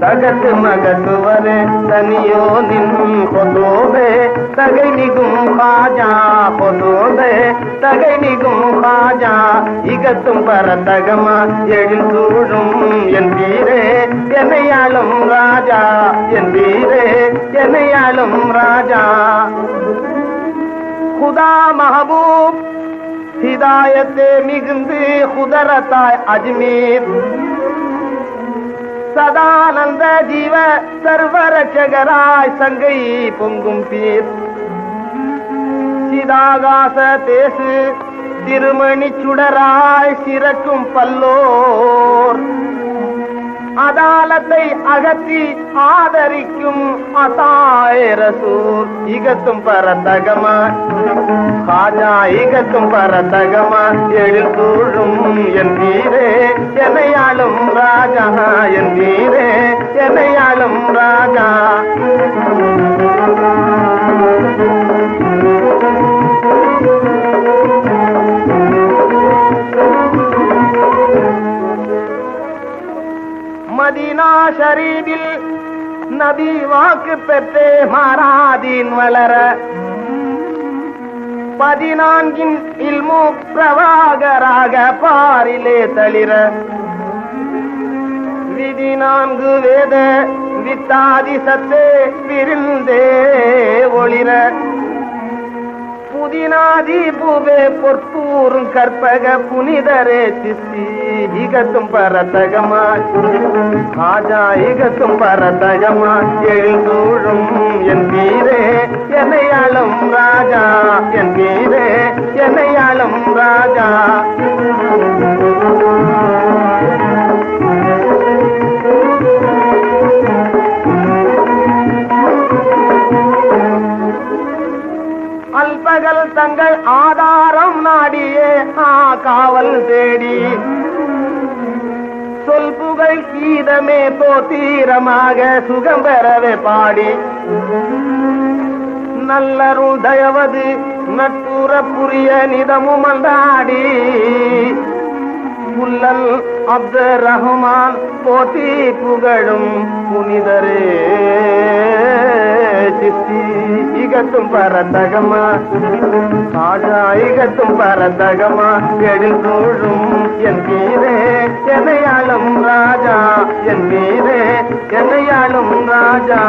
தகத்து மகத்துவரே தனியோ நின் கொதோபே தகை நிகும் பாஜா கொதோபே தகை நிகும் பாஜா இகத்தும் பரதகமா எழில் என்பீரே என்னையாளும் ராஜா என்பீரே என்னையாளும் ராஜா. குதா மஹபூப் ஹிதாயத்தே மிகுந்து குதரத்தாய் அஜ்மீர். சதானந்த ஜீவ சர்வரட்சகராய் சங்கை பொங்கும் பீர். சிதாகாச தேசு திருமணி சுடராய் சிறக்கும் பல்லோர். அதாலத்தை அகற்றி ஆதரிக்கும் அசாயரசூர் இகத்தும் பரதகமா காஜா இகத்தும் பரதகமா எழில் என் வீரே என்னையாளும் ராஜா என் நீரே என்னையாளும் ராஜா. மதினா ஷரீபில் நபி வாக்கு பெற்றே மாறாதீன் வளர. பதினான்கின் இல்மு பிரவாகராக பாரிலே தளிர. விதி நான்கு வேத வித்தாதி சத்தே விருந்தே ஒளிர. புதினாதி பூவே பொற்பூரும் கற்பக புனிதரே சித்தி இகத்தும் பரதகமா ஆஜா இகத்தும் பரதகமா எழுந்தூழும் என் வீரே என்னையாளும் ராஜா என் வீரே. அல்பகல் தங்கள் ஆதாரம் நாடியே ஆ காவல் தேடி. சொல் புகழ் கீதமே தோத்தீரமாக சுகம் பெறவே பாடி. நல்லருள் தயவது நட்புற புரிய நிதமும் அந்தாடி புல்லல் அப்து ரஹ்மான் போத்தி புகழும் புனிதரே. சித்தி இகத்தும் பரதகமா ஆஜா இகத்தும் பரதகமா எழில் சூழும் என் வீரே என்னையாளும் ராஜா என் வீரே என்னையாளும் ராஜா.